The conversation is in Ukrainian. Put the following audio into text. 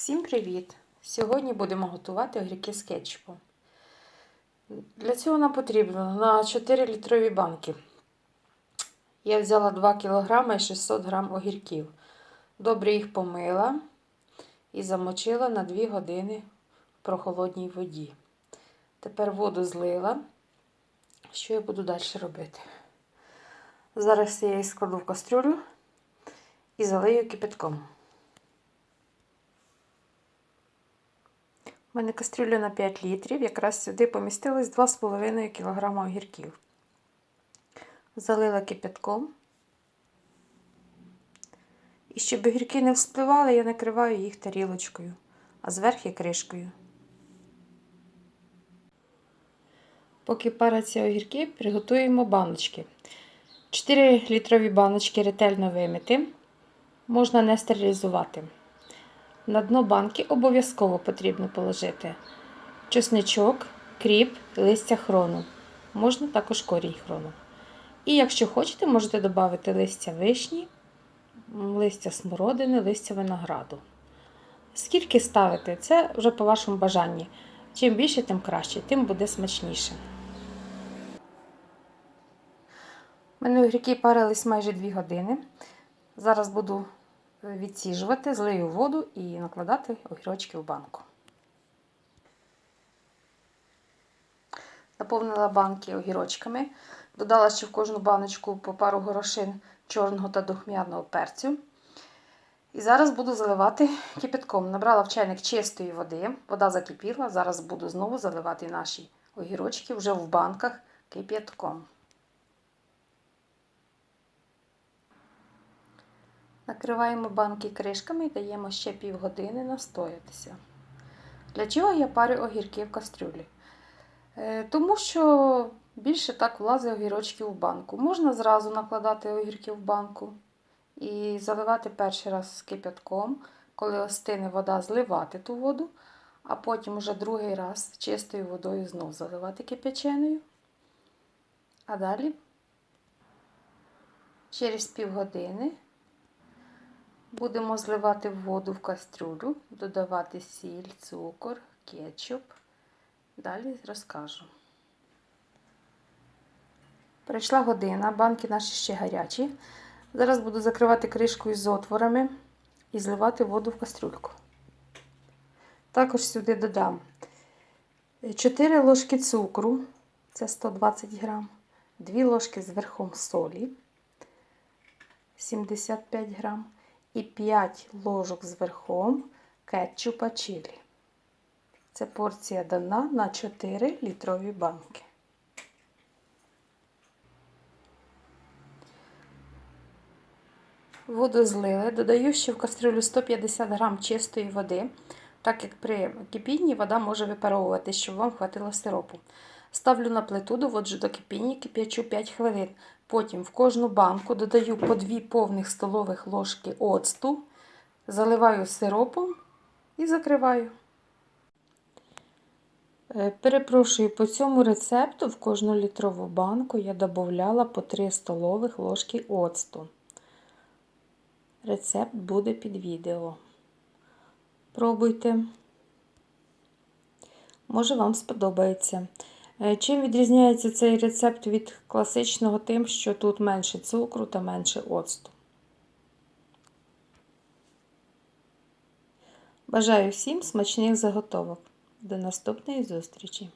Всім привіт! Сьогодні будемо готувати огірки з кетчупом. Для цього нам потрібно на 4 літрові банки. Я взяла 2 кг і 600 г огірків. Добре їх помила і замочила на 2 години в прохолодній воді. Тепер воду злила. Що я буду далі робити? Зараз я її складу в кастрюлю і залию кипятком. У мене кастрюля на 5 літрів, якраз сюди помістилось 2,5 кг огірків. Залила кипятком. І щоб огірки не вспливали, я накриваю їх тарілочкою, а зверху кришкою. Поки паряться огірки, приготуємо баночки. 4 літрові баночки ретельно вимити, можна не стерилізувати. На дно банки обов'язково потрібно положити чесничок, кріп, листя хрону. Можна також корінь хрону. І якщо хочете, можете додати листя вишні, листя смородини, листя винограду. Скільки ставити, це вже по вашому бажанні. Чим більше, тим краще, тим буде смачніше. У мене огірки парились майже 2 години. Зараз буду відсіжувати, злию воду і накладати огірочки в банку. Наповнила банки огірочками, додала ще в кожну баночку по пару горошин чорного та духмяного перцю. І зараз буду заливати кипятком. Набрала в чайник чистої води, вода закипіла. Зараз буду знову заливати наші огірочки вже в банках кип'ятком. Накриваємо банки кришками і даємо ще півгодини настоятися. Для чого я парю огірки в кастрюлі? Е, тому що більше так влазить огірочки в банку. Можна зразу накладати огірки в банку і заливати перший раз з кипятком, коли остине вода, зливати ту воду, а потім уже другий раз чистою водою знов заливати кипяченою. А далі через півгодини Будемо зливати воду в кастрюлю, додавати сіль, цукор, кетчуп. Далі розкажу. Прийшла година, банки наші ще гарячі. Зараз буду закривати кришкою з отворами і зливати воду в кастрюльку. Також сюди додам 4 ложки цукру, це 120 грам, 2 ложки з верхом солі 75 грам і 5 ложок з верхом кетчупа чилі. Це порція дана на 4 літрові банки. Воду злили, додаю ще в кастрюлю 150 г чистої води, так як при кипінні вода може випаровувати, щоб вам хватило сиропу. Ставлю на плиту, доводжу до кипіння, кип'ячу 5 хвилин. Потім в кожну банку додаю по 2 повних столових ложки оцту, заливаю сиропом і закриваю. Е, перепрошую, по цьому рецепту в кожну літрову банку я додавала по 3 столових ложки оцту. Рецепт буде під відео. Пробуйте. Може, вам сподобається. Е, чим відрізняється цей рецепт від класичного тим, що тут менше цукру та менше оцту. Бажаю всім смачних заготовок. До наступної зустрічі!